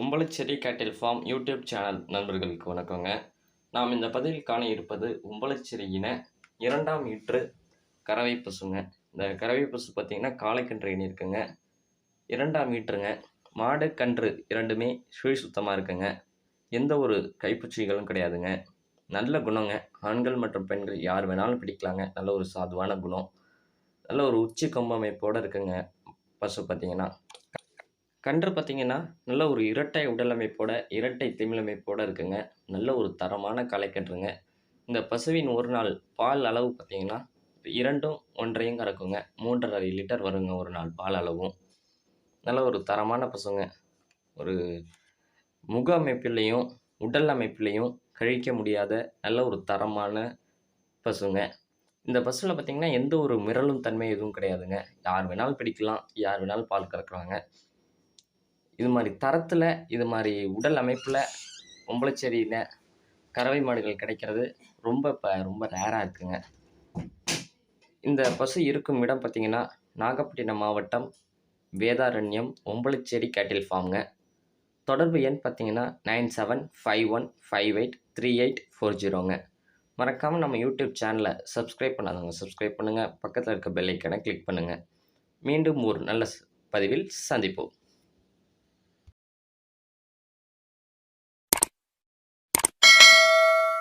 உம்பளச்செடி கேட்டில் form YouTube channel நண்பர்களுக்கு வணக்கங்க. நாம் இந்த பதிவில் காண இருப்பது உம்பளச்செடியின இரண்டாம் ஈற்று கறவை பசுங்க. இந்த கறவை பசு பார்த்திங்கன்னா காளைக்கன்று இருக்குங்க. இரண்டாம் ஈற்றுங்க. மாடு கன்று இரண்டுமே சுழி சுத்தமாக இருக்குங்க. எந்த ஒரு கைப்பூச்சிகளும் கிடையாதுங்க. நல்ல குணங்க. ஆண்கள் மற்றும் பெண்கள் யார் வேணாலும் பிடிக்கலாங்க. நல்ல ஒரு சாதுவான குணம். நல்ல ஒரு உச்சி கம்பமைப்போடு இருக்குங்க. பசு பார்த்திங்கன்னா. கன்று பார்த்தீங்கன்னா நல்ல ஒரு இரட்டை உடலமைப்போட இரட்டை திமிழமைப்போட இருக்குங்க. நல்ல ஒரு தரமான களைக்கன்றுங்க இந்த பசுவின் ஒரு நாள் பால் அளவு பார்த்தீங்கன்னா இரண்டும் ஒன்றையும் கறக்குங்க. மூன்றரை லிட்டர் வருங்க ஒரு நாள் பால் அளவும். நல்ல ஒரு தரமான பசுங்க. ஒரு முக அமைப்பிலையும் உடல் அமைப்பிலையும் கழிக்க முடியாத நல்ல ஒரு தரமான பசுங்க. இந்த பஸ்ஸில் பார்த்திங்கன்னா எந்த ஒரு மிரளும் தன்மை எதுவும் கிடையாதுங்க. யார் வேணாலும் பிடிக்கலாம் யார் வேணாலும் பால் கறக்குறாங்க. இது மாதிரி தரத்தில் இது மாதிரி உடல் அமைப்பில் பொம்பளைச்சேரியில் கறவை மாடுகள் கிடைக்கிறது ரொம்ப இப்போ ரொம்ப ரேராக இருக்குங்க. இந்த பசு இருக்கும் இடம் பார்த்திங்கன்னா நாகப்பட்டினம் மாவட்டம் வேதாரண்யம் ஒம்பளச்சேரி கேட்டில் ஃபார்ம்ங்க. தொடர்பு எண் பார்த்தீங்கன்னா nine seven five one five eight three eight four ஜீரோங்க மறக்காமல் நம்ம யூடியூப் சேனலை சப்ஸ்கிரைப் பண்ணாதவங்க சப்ஸ்கிரைப் பண்ணுங்கள் பக்கத்தில் இருக்க பெல்லைக்கனை கிளிக் பண்ணுங்கள் மீண்டும் ஒரு நல்ல பதிவில் சந்திப்போம்.